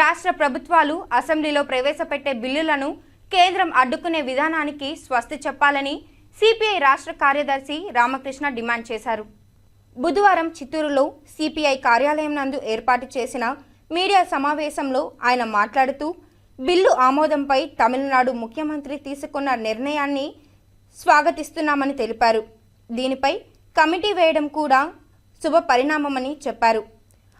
రాష్ట్ర ప్రభుత్వాలు అసెంబ్లీలో ప్రవేశపెట్టే బిల్లులను కేంద్రం అడ్డుకునే విధానానికి స్వస్తి చెప్పాలని సిపిఐ రాష్ట్ర కార్యదర్శి రామకృష్ణ డిమాండ్ చేశారు. బుధవారం చిత్తూరులో సిపిఐ కార్యాలయం నందు ఏర్పాటు చేసిన మీడియా సమావేశంలో ఆయన మాట్లాడుతూ బిల్లు ఆమోదంపై తమిళనాడు ముఖ్యమంత్రి తీసుకున్న నిర్ణయాన్ని స్వాగతిస్తున్నామని తెలిపారు. దీనిపై కమిటీ వేయడం కూడా శుభ పరిణామమని చెప్పారు.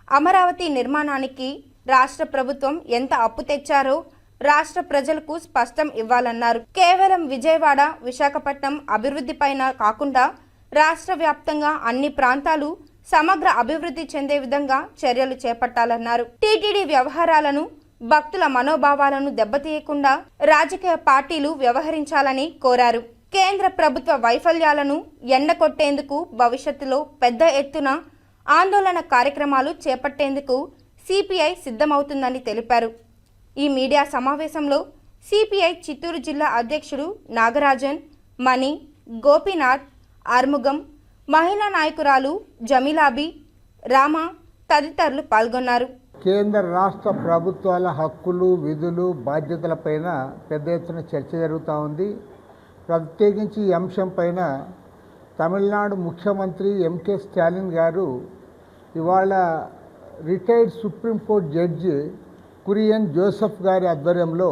అమరావతి నిర్మాణానికి రాష్ట్ర ప్రభుత్వం ఎంత అప్పు తెచ్చారో రాష్ట్ర ప్రజలకు స్పష్టం ఇవ్వాలన్నారు. కేవలం విజయవాడ విశాఖపట్నం అభివృద్ధిపైన కాకుండా రాష్ట్ర వ్యాప్తంగా అన్ని ప్రాంతాలు సమగ్ర అభివృద్ధి చెందే విధంగా చర్యలు చేపట్టాలన్నారు. టీటీడీ వ్యవహారాలను భక్తుల మనోభావాలను దెబ్బతీయకుండా రాజకీయ పార్టీలు వ్యవహరించాలని కోరారు. కేంద్ర ప్రభుత్వ వైఫల్యాలను ఎండకొట్టేందుకు భవిష్యత్తులో పెద్ద ఎత్తున ఆందోళన కార్యక్రమాలు చేపట్టేందుకు సిపిఐ సిద్ధమవుతుందని తెలిపారు. ఈ మీడియా సమావేశంలో సిపిఐ చిత్తూరు జిల్లా అధ్యక్షుడు నాగరాజన్ మణి గోపీనాథ్ ఆర్ముగం మహిళా నాయకురాలు జమీలాబీ రామ తదితరులు పాల్గొన్నారు. కేంద్ర రాష్ట్ర ప్రభుత్వాల హక్కులు విధులు బాధ్యతలపైన పెద్ద ఎత్తున చర్చ జరుగుతూ ఉంది. ప్రత్యేకించి ఈ అంశం పైన తమిళనాడు ముఖ్యమంత్రి ఎంకే స్టాలిన్ గారు ఇవాళ retired supreme court judge Kurian Joseph గారి ఆధ్వర్యంలో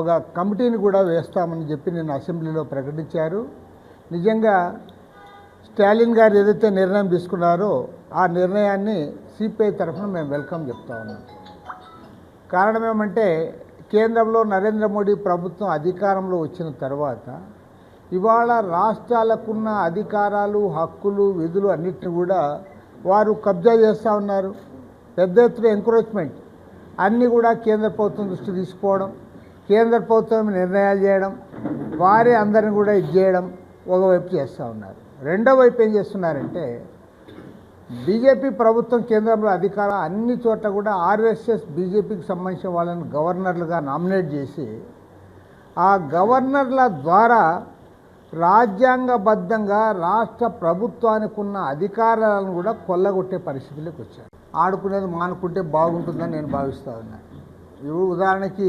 ఒక కమిటీని కూడా వేస్తామని చెప్పి నేను అసెంబ్లీలో ప్రకటించారు. నిజంగా స్టాలిన్ గారు ఏదైతే నిర్ణయం తీసుకున్నారో ఆ నిర్ణయాన్ని సిపిఐ తరఫున మేము వెల్కమ్ చెప్తా ఉన్నాం. కారణం ఏమంటే కేంద్రంలో నరేంద్ర మోడీ ప్రభుత్వం అధికారంలో వచ్చిన తర్వాత ఇవాళ రాష్ట్రాలకున్న అధికారాలు హక్కులు విధులు అన్నిటిని కూడా వారు కబ్జా చేస్తూ ఉన్నారు. పెద్ద ఎత్తున ఎంకరేజ్మెంట్ అన్నీ కూడా కేంద్ర ప్రభుత్వం దృష్టి తీసుకోవడం కేంద్ర ప్రభుత్వం నిర్ణయాలు చేయడం వారే అందరిని కూడా ఇది చేయడం ఒకవైపు చేస్తూ ఉన్నారు. రెండో వైపు ఏం చేస్తున్నారంటే బీజేపీ ప్రభుత్వం కేంద్రంలో అధికారం అన్ని చోట్ల కూడా ఆర్ఎస్ఎస్ బీజేపీకి సంబంధించిన వాళ్ళని గవర్నర్లుగా నామినేట్ చేసి ఆ గవర్నర్ల ద్వారా రాజ్యాంగబద్ధంగా రాష్ట్ర ప్రభుత్వానికి ఉన్న అధికారాలను కూడా కొల్లగొట్టే పరిస్థితిలోకి వచ్చారు ఆడుకునేది మానుకుంటే బాగుంటుందని నేను భావిస్తూ ఉన్నాను ఇప్పుడు ఉదాహరణకి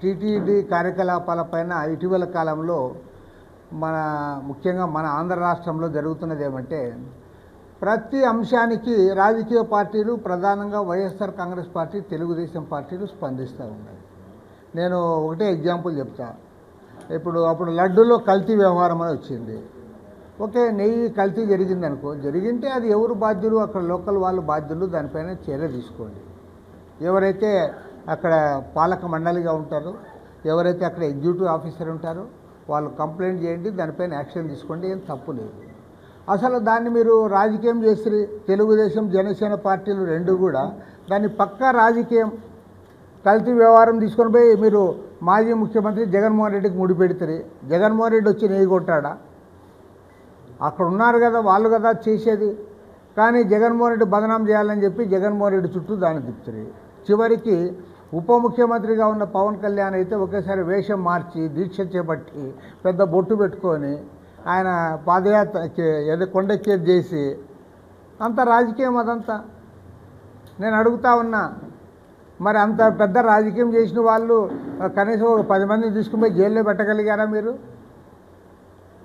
టీటీడీ కార్యకలాపాలపైన ఇటీవల కాలంలో మన ముఖ్యంగా మన ఆంధ్ర రాష్ట్రంలో జరుగుతున్నది ఏమంటే ప్రతి అంశానికి రాజకీయ పార్టీలు ప్రధానంగా వైఎస్ఆర్ కాంగ్రెస్ పార్టీ తెలుగుదేశం పార్టీలు స్పందిస్తూ ఉన్నాయి. నేను ఒకటే ఎగ్జాంపుల్ చెప్తా. ఇప్పుడు అప్పుడు లడ్డూలో కల్తీ వ్యవహారం అని వచ్చింది. ఓకే నెయ్యి కల్తీ జరిగింది అనుకో జరిగింటే అది ఎవరు బాధ్యులు? అక్కడ లోకల్ వాళ్ళు బాధ్యులు దానిపైన చర్య తీసుకోండి. ఎవరైతే అక్కడ పాలక మండలిగా ఉంటారో ఎవరైతే అక్కడ ఎగ్జిక్యూటివ్ ఆఫీసర్ ఉంటారో వాళ్ళు కంప్లైంట్ చేయండి దానిపైన యాక్షన్ తీసుకోండి ఏం తప్పు లేదు. అసలు దాన్ని మీరు రాజకీయం చేసి తెలుగుదేశం జనసేన పార్టీలు రెండు కూడా దాన్ని పక్కా రాజకీయం కల్తీ వ్యవహారం తీసుకొని పోయి మీరు మాజీ ముఖ్యమంత్రి జగన్మోహన్ రెడ్డికి ముడిపెడతారు. జగన్మోహన్ రెడ్డి వచ్చి నెయ్యి కొట్టాడా? అక్కడ ఉన్నారు కదా వాళ్ళు కదా చేసేది. కానీ జగన్మోహన్ రెడ్డి బదనాం చేయాలని చెప్పి జగన్మోహన్ రెడ్డి చుట్టూ దాన్ని తిప్పుతుంది. చివరికి ఉప ముఖ్యమంత్రిగా ఉన్న పవన్ కళ్యాణ్ అయితే ఒకేసారి వేషం మార్చి దీక్ష చేపట్టి పెద్ద బొట్టు పెట్టుకొని ఆయన పాదయాత్ర ఏదో కొండెక్కేది చేసి అంత రాజకీయం అదంతా. నేను అడుగుతా ఉన్నా మరి అంత పెద్ద రాజకీయం చేసిన వాళ్ళు కనీసం ఒక పది మందిని తీసుకుని పోయి జైల్లో పెట్టగలిగారా మీరు?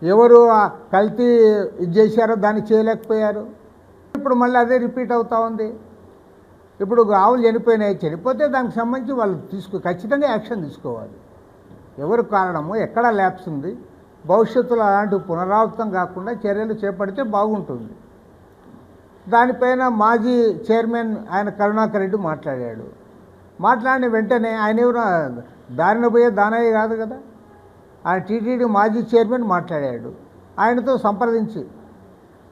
ఎవరు కల్తీ ఇది చేశారో దాన్ని చేయలేకపోయారు. ఇప్పుడు మళ్ళీ అదే రిపీట్ అవుతూ ఉంది. ఇప్పుడు ఆవులు చనిపోయినాయి చనిపోతే దానికి సంబంధించి వాళ్ళు తీసుకు ఖచ్చితంగా యాక్షన్ తీసుకోవాలి. ఎవరు కారణము ఎక్కడ ల్యాబ్స్ ఉంది భవిష్యత్తులో అలాంటి పునరావృతం కాకుండా చర్యలు చేపడితే బాగుంటుంది. దానిపైన మాజీ చైర్మన్ ఆయన కరుణాకర్ రెడ్డి మాట్లాడాడు. మాట్లాడిన వెంటనే ఆయన ఎవరు దారిన పోయే దానయ్య కాదు కదా? ఆయన టీటీడీ మాజీ చైర్మన్ మాట్లాడాడు. ఆయనతో సంప్రదించి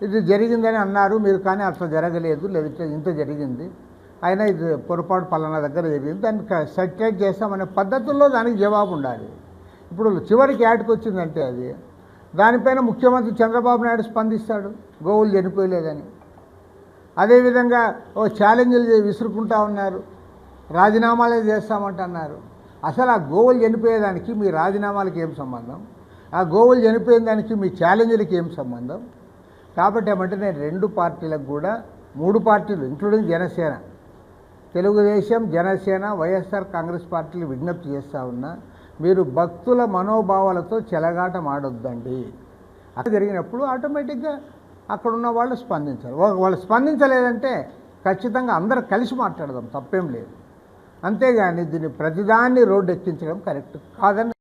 ఇది జరిగిందని అన్నారు మీరు కానీ అట్లా జరగలేదు లేదంటే ఇంత జరిగింది అయినా ఇది పొరపాటు పలానా దగ్గర జరిగింది దాన్ని సర్టిఫైట్ చేస్తామనే పద్ధతుల్లో దానికి జవాబు ఉండాలి. ఇప్పుడు చివరికి యాడ్కి వచ్చిందంటే అది దానిపైన ముఖ్యమంత్రి చంద్రబాబు నాయుడు స్పందిస్తాడు గోవులు చనిపోయలేదని. అదేవిధంగా ఓ ఛాలెంజ్లు విసురుకుంటా ఉన్నారు రాజీనామాలే చేస్తామంటున్నారు. అసలు ఆ గోవులు చనిపోయేదానికి మీ రాజీనామాలకి ఏం సంబంధం? ఆ గోవులు చనిపోయిన దానికి మీ ఛాలెంజ్లకి ఏం సంబంధం? కాబట్టి ఏమంటే నేను రెండు పార్టీలకు కూడా మూడు పార్టీలు ఇంక్లూడింగ్ జనసేన. తెలుగుదేశం జనసేన వైఎస్ఆర్ కాంగ్రెస్ పార్టీలు విజ్ఞప్తి చేస్తూ ఉన్నా మీరు భక్తుల మనోభావాలతో చెలగాటం ఆడొద్దండి. అలా జరిగినప్పుడు ఆటోమేటిక్గా అక్కడ ఉన్న వాళ్ళు స్పందించాలి వాళ్ళు స్పందించలేదంటే ఖచ్చితంగా అందరూ కలిసి మాట్లాడదాం తప్పేం లేదు. అంతేగాని దీన్ని ప్రతిదాన్ని రోడ్డు ఎక్కించడం కరెక్ట్ కాదని